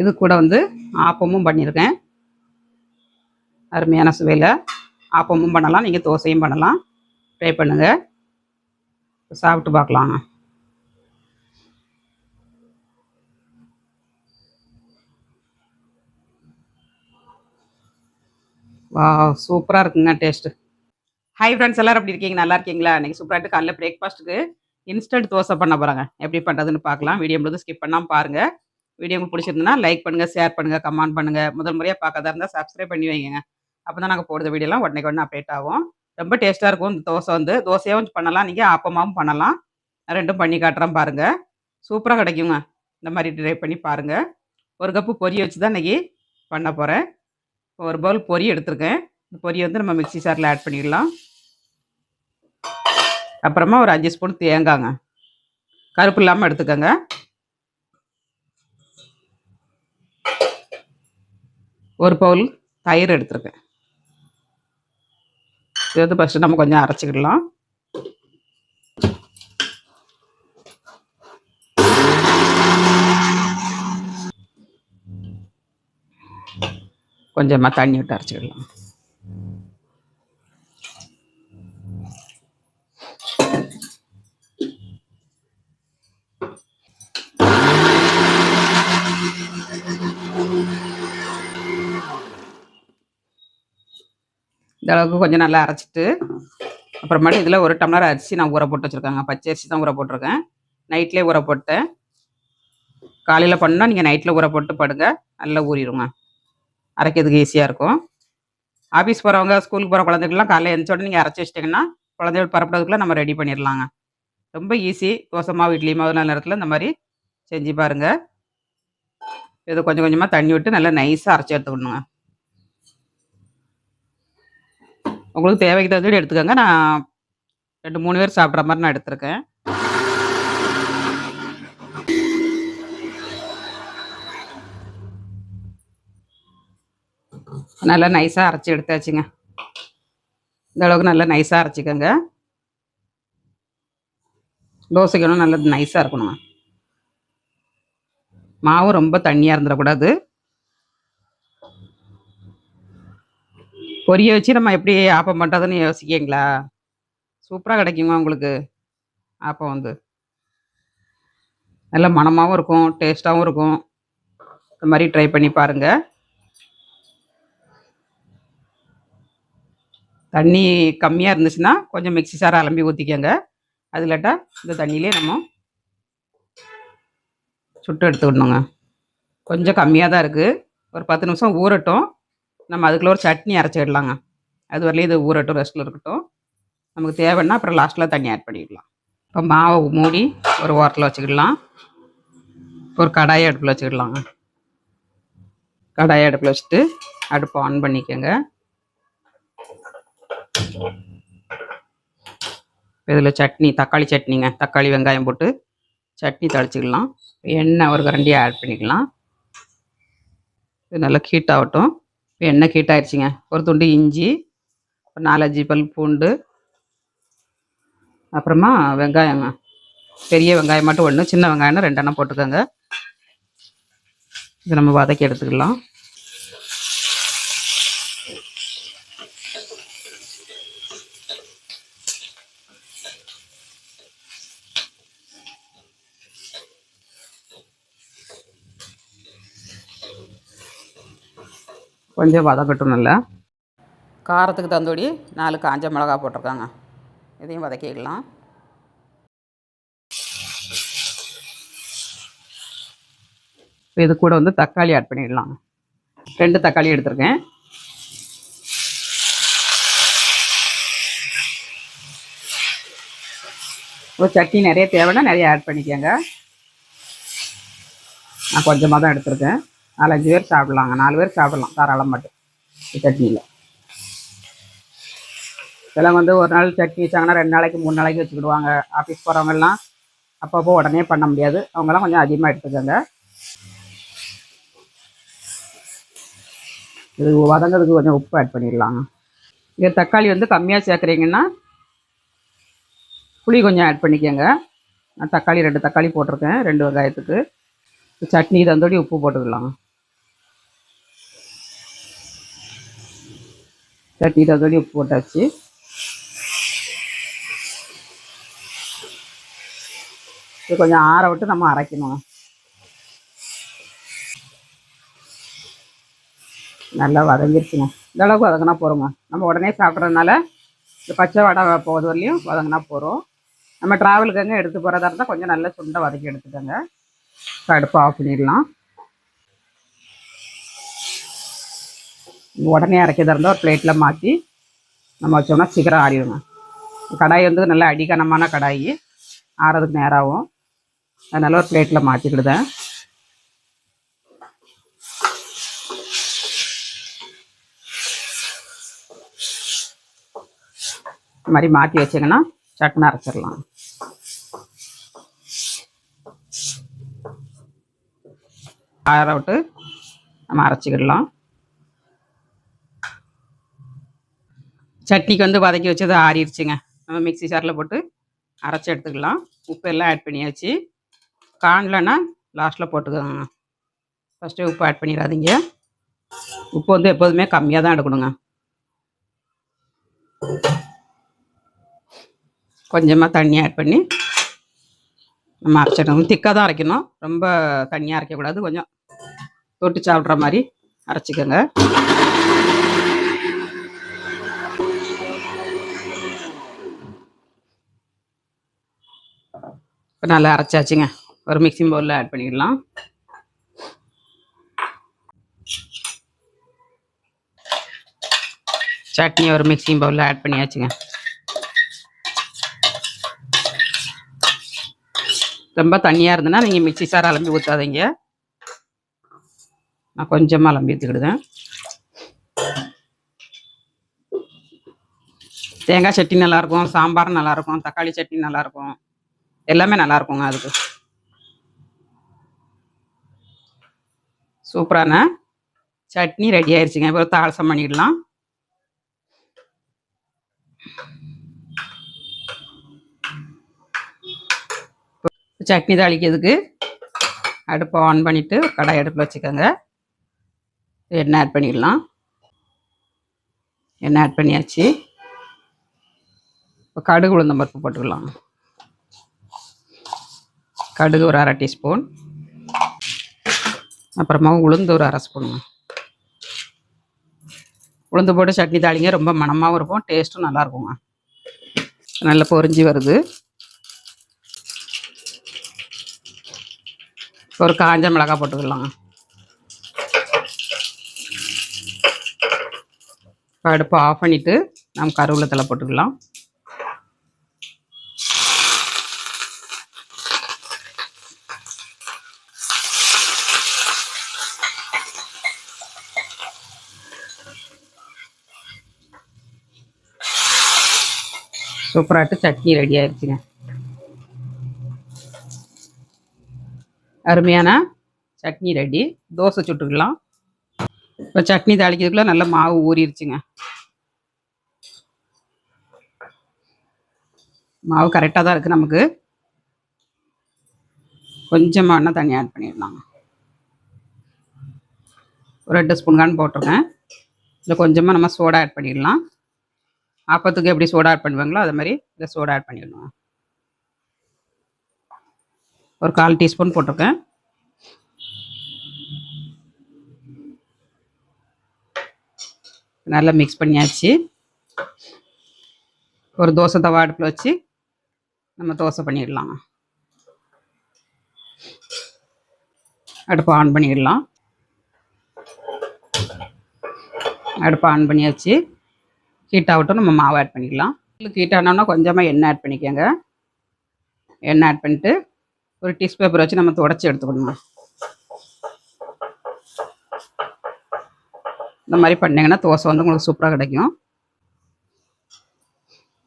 இது கூட வந்து ஆப்பமும் பண்ணியிருக்கேன் அருமையான சுவையில் ஆப்பமும் பண்ணலாம். நீங்கள் தோசையும் பண்ணலாம். ட்ரை பண்ணுங்கள் சாப்பிட்டு பார்க்கலாம். வா சூப்பராக இருக்குங்க டேஸ்ட்டு. ஹை ஃப்ரெண்ட்ஸ் எல்லோரும் எப்படி இருக்கீங்க? நல்லா இருக்கீங்களா? இன்றைக்கி சூப்பராகிட்டு காலைல பிரேக்ஃபாஸ்ட்டுக்கு இன்ஸ்டன்ட் தோசை பண்ண போகிறாங்க எப்படி பண்ணுறதுன்னு பார்க்கலாம். வீடியோ முழுது ஸ்கிப் பண்ணாமல் பாருங்கள் வீடியோ உங்களுக்கு லைக் பண்ணுங்கள் ஷேர் பண்ணுங்கள் கமெண்ட் பண்ணுங்கள் முதல் முறையாக பார்க்கறதா இருந்தால் சப்ஸ்கிரைப் பண்ணி வைங்க. அப்போ தான் நாங்கள் போடுற வீடியோலாம் உடனே உடனே அப்டேட் ஆகும். ரொம்ப டேஸ்ட்டாக இருக்கும் இந்த தோசை வந்து. தோசையாகவும் பண்ணலாம் நீங்கள் ஆப்பமாகவும் பண்ணலாம். ரெண்டும் பண்ணி காட்டுறேன் பாருங்கள் சூப்பராக கிடைக்குங்க. இந்த மாதிரி ட்ரை பண்ணி பாருங்கள் ஒரு கப்பு பொரி வச்சு தான் இன்றைக்கி பண்ண போகிறேன் ஒரு பவுல் பொரி எடுத்திருக்கேன். இந்த பொரியை வந்து நம்ம மிக்ஸி சாரில் ஆட் பண்ணிடலாம். அப்புறமா ஒரு அஞ்சு ஸ்பூன் தேங்காங்க கருப்பு இல்லாமல் எடுத்துக்கோங்க. ஒரு பவுல் தயிர் எடுத்திருக்கேன். இது வந்து ஃபஸ்ட்டு நம்ம கொஞ்சம் அரைச்சிக்கிடலாம். கொஞ்சமாக தண்ணி விட்டு அரைச்சிக்கிடலாம். இந்த அளவுக்கு கொஞ்சம் நல்லா அரைச்சிட்டு அப்புறமேட்டு இதில் ஒரு டம்ளர் அரிசி நான் ஊற போட்டு வச்சுருக்காங்க. பச்சை அரிசி தான் ஊற போட்டிருக்கேன். நைட்லேயே ஊற போட்டேன். காலையில் பண்ணால் நீங்கள் நைட்டில் ஊற போட்டு படுங்க. நல்லா ஊறிடுங்க. அரைக்கிறதுக்கு ஈஸியாக இருக்கும். ஆஃபீஸ் போகிறவங்க ஸ்கூலுக்கு போகிற குழந்தைகள்லாம் காலையில் எழுந்த நீங்கள் அரைச்சி வச்சிட்டிங்கன்னா குழந்தைகள் பரப்புறதுக்குள்ளே நம்ம ரெடி பண்ணிடலாங்க. ரொம்ப ஈஸி தோசை மாவு இட்லி மாவு நல்ல நேரத்தில் இந்த மாதிரி செஞ்சு பாருங்கள் இது கொஞ்சம் கொஞ்சமாக தண்ணி விட்டு நல்லா நைஸாக அரைச்சி எடுத்துக்கணுங்க. உங்களுக்கு தேவைக்கு தகுந்த எடுத்துக்கோங்க. நான் ரெண்டு மூணு பேர் சாப்பிட்ற மாதிரி நான் எடுத்திருக்கேன். நல்லா நைஸாக அரைச்சி எடுத்தாச்சுங்க. இந்த அளவுக்கு நல்லா நைஸாக அரைச்சிக்கோங்க. தோசைக்கணும் நல்லா நைஸாக இருக்கணும் மாவு ரொம்ப தண்ணியாக இருந்துடக்கூடாது. பொரிய வச்சு நம்ம எப்படி ஆப்பம் பண்ணுறதுன்னு யோசிக்கீங்களா? சூப்பராக கிடைக்குங்க உங்களுக்கு ஆப்பம் வந்து. நல்ல மணமாகவும் இருக்கும் டேஸ்ட்டாகவும் இருக்கும். இந்த மாதிரி ட்ரை பண்ணி பாருங்கள் தண்ணி கம்மியாக இருந்துச்சுன்னா கொஞ்சம் மிக்ஸி சாரை அலம்பி ஊற்றிக்கோங்க அது இல்லாட்டா இந்த தண்ணியிலே நம்ம சுட்டு எடுத்துக்கணுங்க. கொஞ்சம் கம்மியாக தான் இருக்குது ஒரு பத்து நிமிஷம் ஊறட்டும். நம்ம அதுக்குள்ள ஒரு சட்னி அரைச்சிடலாங்க அது வரலையும் இது ஊறட்டும் ரெஸ்ட்டில் இருக்கட்டும். நமக்கு தேவைன்னா அப்புறம் லாஸ்ட்டில் தண்ணி ஆட் பண்ணிடலாம். இப்போ மாவை மூடி ஒரு ஓரத்தில் வச்சுக்கிடலாம். ஒரு கடாயை அடுப்பில் வச்சுக்கிடலாங்க. கடாயை அடுப்பில் வச்சுட்டு அடுப்பை ஆன் பண்ணிக்கோங்க. இதில் சட்னி தக்காளி சட்னிங்க. தக்காளி வெங்காயம் போட்டு சட்னி தளிச்சிக்கலாம் எண்ணெய் ஒரு கரண்டியாக ஆட் பண்ணிக்கலாம். இது நல்லா ஹீட் ஆகட்டும். இப்போ எண்ணெய் ஹீட் ஒரு துண்டு இஞ்சி ஒரு நாலஞ்சு பல் பூண்டு அப்புறமா வெங்காயங்க பெரிய வெங்காயம் மட்டும் ஒன்று சின்ன வெங்காயம்னா ரெண்டெண்ணம் போட்டுக்கோங்க. இதை நம்ம வதக்கி எடுத்துக்கலாம். கொஞ்சம் வதக்கட்டும் நல்லா. காரத்துக்கு தந்தோடி நாலு காஞ்ச மிளகா போட்டிருக்காங்க. இதையும் வதக்கிக்கலாம் இப்போ இது கூட வந்து தக்காளி ஆட் பண்ணிடலாம். ரெண்டு தக்காளி எடுத்திருக்கேன். ஒரு சட்னி நிறைய தேவைன்னா நிறைய ஆட் பண்ணிக்கோங்க. நான் கொஞ்சமாக தான் எடுத்திருக்கேன். நாலஞ்சு பேர் சாப்பிட்லாங்க நாலு பேர் சாப்பிடலாம். தாராளம் மட்டும். சட்னியில். இதெல்லாம் வந்து ஒரு நாள் சட்னி வச்சாங்கன்னா ரெண்டு நாளைக்கு மூணு நாளைக்கு வச்சுக்கிடுவாங்க. ஆஃபீஸ் போகிறவங்கெல்லாம் அப்பப்போ உடனே பண்ண முடியாது. அவங்கெல்லாம் கொஞ்சம் அதிகமாக எடுத்துக்கோங்க. இது வதங்கிறதுக்கு கொஞ்சம் உப்பு ஆட் பண்ணிடலாங்க இங்கே தக்காளி வந்து கம்மியாக சேர்க்குறீங்கன்னா புளி கொஞ்சம் ஆட் பண்ணிக்கோங்க. நான் தக்காளி ரெண்டு தக்காளி போட்டிருக்கேன். ரெண்டு வெங்காயத்துக்கு. சட்னி தந்தோடி உப்பு போட்டுக்கலாம். சட்டி தோடி உப்பு போட்டாச்சு. இது கொஞ்சம் ஆற விட்டு நம்ம அரைக்கணும். நல்லா வதங்கிருச்சுங்க. இந்த அளவுக்கு வதங்கினா போகிறோங்க நம்ம உடனே சாப்பிட்றதுனால இந்த பச்சை வடை போகிறது வரலையும் வதங்கினா போகிறோம் நம்ம ட்ராவலுக்குங்க எடுத்து போகிறதா இருந்தால் கொஞ்சம் நல்லா சுண்டை வதக்கி எடுத்துக்கோங்க. அடுப்பு ஆஃப் பண்ணிடலாம். உடனே அரைக்கிறதா இருந்தால் ஒரு பிளேட்டில் மாற்றி நம்ம வச்சோம்னா சீக்கிரம் ஆறிடுங்க. கடாய் வந்து நல்லா அடிக்கனமான கடாய் ஆறதுக்கு நேராகும். அதனால் ஒரு பிளேட்டில் மாற்றிக்கிடுதேன் இந்த மாதிரி மாற்றி வச்சிங்கன்னா சட்னி அரைச்சிடலாம். ஆற விட்டு நம்ம அரைச்சிக்கிடலாம். சட்னிக்கு வந்து வதக்கி வச்சது ஆறிடுச்சுங்க நம்ம மிக்சி சாரில் போட்டு அரைச்சி எடுத்துக்கலாம். உப்பு எல்லாம் ஆட் பண்ணியாச்சு. காணலன்னா லாஸ்ட்டில் போட்டுக்கோங்க ஃபஸ்ட்டு உப்பு ஆட் பண்ணிடாதீங்க. உப்பு வந்து எப்போதுமே கம்மியாக தான் எடுக்கணுங்க. கொஞ்சமாக தண்ணி ஆட் பண்ணி நம்ம அரைச்சிடணும். திக்காக தான் அரைக்கணும். ரொம்ப தண்ணியாக அரைக்கக்கூடாது. கொஞ்சம் தொட்டு சாப்பிட்ற மாதிரி அரைச்சிக்கோங்க. இப்போ நல்லா அரைச்சாச்சுங்க. ஒரு மிக்சிங் பவுலில் ஆட் பண்ணிடலாம். சட்னி ஒரு மிக்சிங் பவுலில் ஆட் பண்ணியாச்சுங்க. ரொம்ப தண்ணியாக இருந்ததுன்னா நீங்கள் மிக்ஸி சார் அலம்பி ஊற்றாதீங்க நான் கொஞ்சமாக அலம்பி ஊற்றிக்கிடுதேன் தேங்காய் சட்னி நல்லாயிருக்கும் சாம்பார் நல்லாயிருக்கும் தக்காளி சட்னி நல்லாயிருக்கும் எல்லாமே நல்லா இருக்குங்க அதுக்கு. சூப்பரான சட்னி ரெடி ஆயிடுச்சுங்க இப்போ தாளசம் பண்ணிடலாம். சட்னி தாளிக்கிறதுக்கு அடுப்பை ஆன் பண்ணிவிட்டு கடாய் அடுப்பில் வச்சுக்கோங்க. எண்ணெய் ஆட் பண்ணிடலாம். எண்ணெய் ஆட் பண்ணியாச்சு. இப்போ கடுகு உளுந்தம் பருப்பு போட்டுக்கலாம். கடுகு ஒரு அரை டீஸ்பூன். அப்புறமா உளுந்து ஒரு அரை ஸ்பூனுங்க உளுந்து போட்டு சட்னி தாளிங்க ரொம்ப மணமாகவும் இருக்கும் டேஸ்ட்டும் நல்லா இருக்குங்க. நல்லா பொரிஞ்சு வருது. ஒரு காஞ்ச மிளகாய் போட்டுக்கலாம் அடுப்பை ஆஃப் பண்ணிவிட்டு நம்ம கருவேப்பிலை தலை போட்டுக்கலாம். சூப்பராட்டு சட்னி ரெடி ஆயிடுச்சுங்க அருமையான சட்னி ரெடி. தோசை சுட்டுக்கலாம். இப்போ சட்னி தாளிக்கிறதுக்குள்ள நல்லா மாவு ஊறிடுச்சுங்க மாவு கரெக்டாக தான் இருக்குது நமக்கு. கொஞ்சமாக எண்ணெய் தண்ணி ஆட் பண்ணிடலாங்க. ஒரு ரெண்டு ஸ்பூன் கான் போட்டுருங்க இல்லை கொஞ்சமாக நம்ம சோடா ஆட் பண்ணிடலாம். ஆப்பத்துக்கு எப்படி சோடா ஆட் பண்ணுவாங்களோ அது மாதிரி இதில் சோடா ஆட் பண்ணிடணும். ஒரு கால் டீஸ்பூன் போட்டிருக்கேன். நல்லா மிக்ஸ் பண்ணியாச்சு. ஒரு தோசை தவா அடுப்பில் வச்சு நம்ம தோசை பண்ணிடலாம். அடுப்பை ஆன் பண்ணிடலாம். அடுப்பை ஆன் பண்ணியாச்சு. ஹீட்டாகட்டும் நம்ம மாவு ஆட் பண்ணிக்கலாம். ஹீட் ஆனோன்னா கொஞ்சமாக எண்ணெய் ஆட் பண்ணிக்கோங்க. எண்ணெய் ஆட் பண்ணிட்டு ஒரு டிஷ் பேப்பர் வச்சு நம்ம தொடச்சி எடுத்துக்கணும் இந்த மாதிரி பண்ணிங்கன்னா தோசை வந்து உங்களுக்கு சூப்பராக கிடைக்கும்.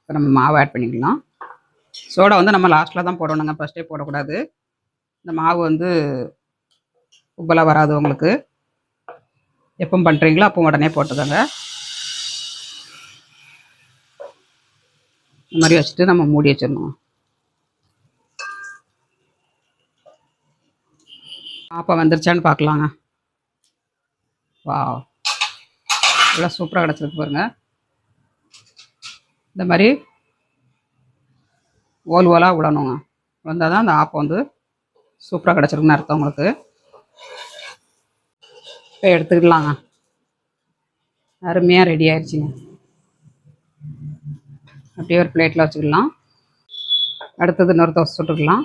இப்போ நம்ம மாவு ஆட் பண்ணிக்கலாம். சோடா வந்து நம்ம லாஸ்ட்டில் தான் போடணுங்க. ஃபஸ்ட்டே போடக்கூடாது. இந்த மாவு வந்து உப்பெல்லாம் வராது உங்களுக்கு. எப்போ பண்ணுறீங்களோ அப்போ உடனே போட்டுக்கோங்க. இந்த மாதிரி வச்சுட்டு நம்ம மூடி வச்சிடணும். பாப்பா வந்துருச்சான்னு பார்க்கலாங்க வா இவ்வளோ சூப்பராக கிடச்சிருக்கு பாருங்க. இந்த மாதிரி ஓல் ஓலாக விடணுங்க. வந்தால் தான் அந்த ஆப்பம் வந்து சூப்பராக கிடச்சிருக்குன்னு அர்த்தம் உங்களுக்கு. இப்போ எடுத்துக்கிடலாங்க அருமையாக ரெடி ஆயிடுச்சுங்க அப்படியே ஒரு பிளேட்டில் வச்சுக்கலாம். அடுத்தது இன்னொரு தோசை சுட்டுக்கலாம்.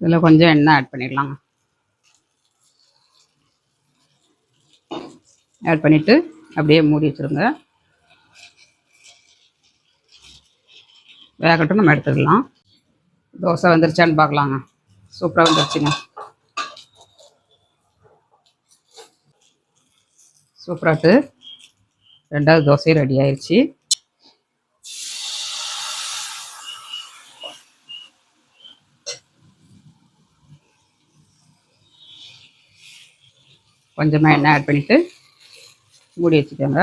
இதில் கொஞ்சம் எண்ணெய் ஆட் பண்ணிடலாங்க ஆட் பண்ணிவிட்டு அப்படியே மூடி வச்சுருங்க. வேகட்டும் நம்ம எடுத்துக்கலாம். தோசை வந்துருச்சான்னு பார்க்கலாங்க. சூப்பராக வந்துருச்சுங்க. சூப்பராட்டு ரெண்டாவது தோசையும் ரெடி ஆயிடுச்சு கொஞ்சமாக எண்ணெய் ஆட் பண்ணிவிட்டு மூடி வச்சுக்கோங்க.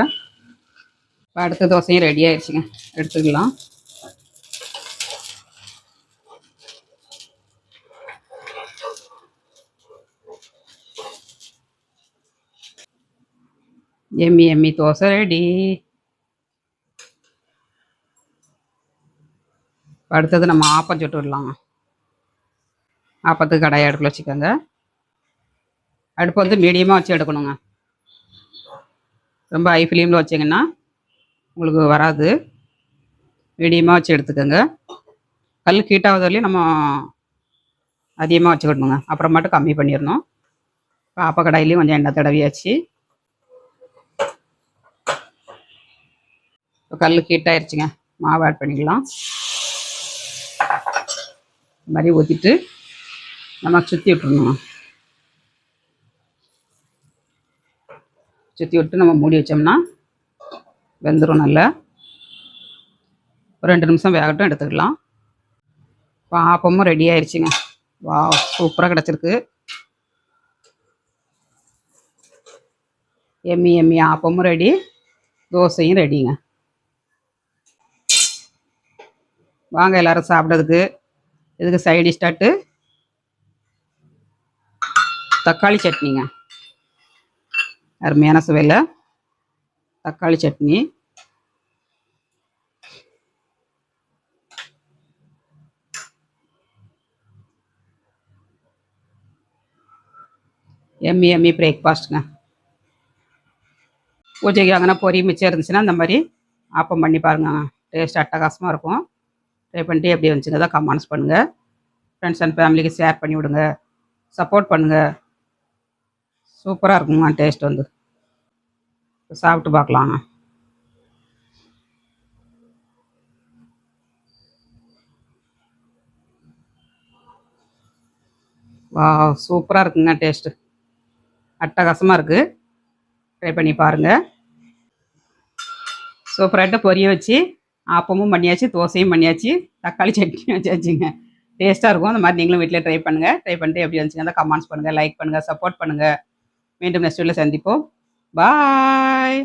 இப்போ அடுத்த தோசையும் ரெடி ஆயிடுச்சுங்க எடுத்துக்கலாம். எம்மி எம்மி தோசை ரெடி அடுத்தது நம்ம ஆப்பம் சுட்டு விடலாம். ஆப்பத்துக்கு கடாயை அடுப்பில் வச்சுக்கோங்க. அடுப்பு வந்து மீடியமாக வச்சு எடுக்கணுங்க. ரொம்ப ஹை ஃப்ளேமில் வச்சிங்கன்னா உங்களுக்கு வராது. மீடியமாக வச்சு எடுத்துக்கோங்க. கல் ஹீட்டாவது நம்ம அதிகமாக வச்சுக்கிடணுங்க அப்புறமாட்டு கம்மி பண்ணிடணும். ஆப்ப கடாயிலையும் கொஞ்சம் எண்ணெய் தடவியாச்சு. இப்போ கல் ஹீட் ஆயிடுச்சுங்க மாவு ஆட் பண்ணிக்கலாம். இந்த மாதிரி ஊற்றிட்டு நம்ம சுற்றி விட்டுறணும்? சுற்றி விட்டு நம்ம மூடி வச்சோம்னா வெந்துடும் நல்லா. ஒரு ரெண்டு நிமிஷம் வேகட்டும் எடுத்துக்கலாம். பாப்பமும் ஆப்பமும் ரெடி ஆயிடுச்சுங்க வா சூப்பராக கிடச்சிருக்கு. எம்மி எம்மி ஆப்பமும் ரெடி தோசையும் ரெடிங்க வாங்க எல்லாரும் சாப்பிட்றதுக்கு. இதுக்கு சைடு ஸ்டார்ட்டு தக்காளி சட்னிங்க. அருமையான சுவையில் தக்காளி சட்னி. எம்மி எம்மி பிரேக்ஃபாஸ்ட்டுங்க பூஜைக்கு வாங்கினா பொறி மிச்சம் இருந்துச்சுன்னா இந்த மாதிரி ஆப்பம் பண்ணி பாருங்க. டேஸ்ட் அட்டகாசமாக இருக்கும். ட்ரை பண்ணிட்டு எப்படி வந்துச்சுங்க தான் கமெண்ட்ஸ் பண்ணுங்கள் ஃப்ரெண்ட்ஸ் அண்ட் ஃபேமிலிக்கு ஷேர் பண்ணி விடுங்க. சப்போர்ட் பண்ணுங்கள் சூப்பராக இருக்குங்க டேஸ்ட் வந்து. சாப்பிட்டு பார்க்கலாங்க வா சூப்பராக இருக்குங்க டேஸ்ட்டு அட்டகாசமாக இருக்குது ட்ரை பண்ணி பாருங்கள் சூப்பராகிட்ட பொரிய வச்சு ஆப்பமும் பண்ணியாச்சு தோசையும் பண்ணியாச்சு தக்காளி சட்னியும் வச்சாச்சுங்க டேஸ்ட்டாக இருக்கும். அந்த மாதிரி நீங்களும் வீட்டில் ட்ரை பண்ணுங்கள் ட்ரை பண்ணிட்டு எப்படி வந்துச்சுங்க அந்த கமெண்ட்ஸ் பண்ணுங்கள் லைக் பண்ணுங்கள் சப்போர்ட் பண்ணுங்கள் மீண்டும் நெக்ஸ்ட் வீட்டில் சந்திப்போம். பாய்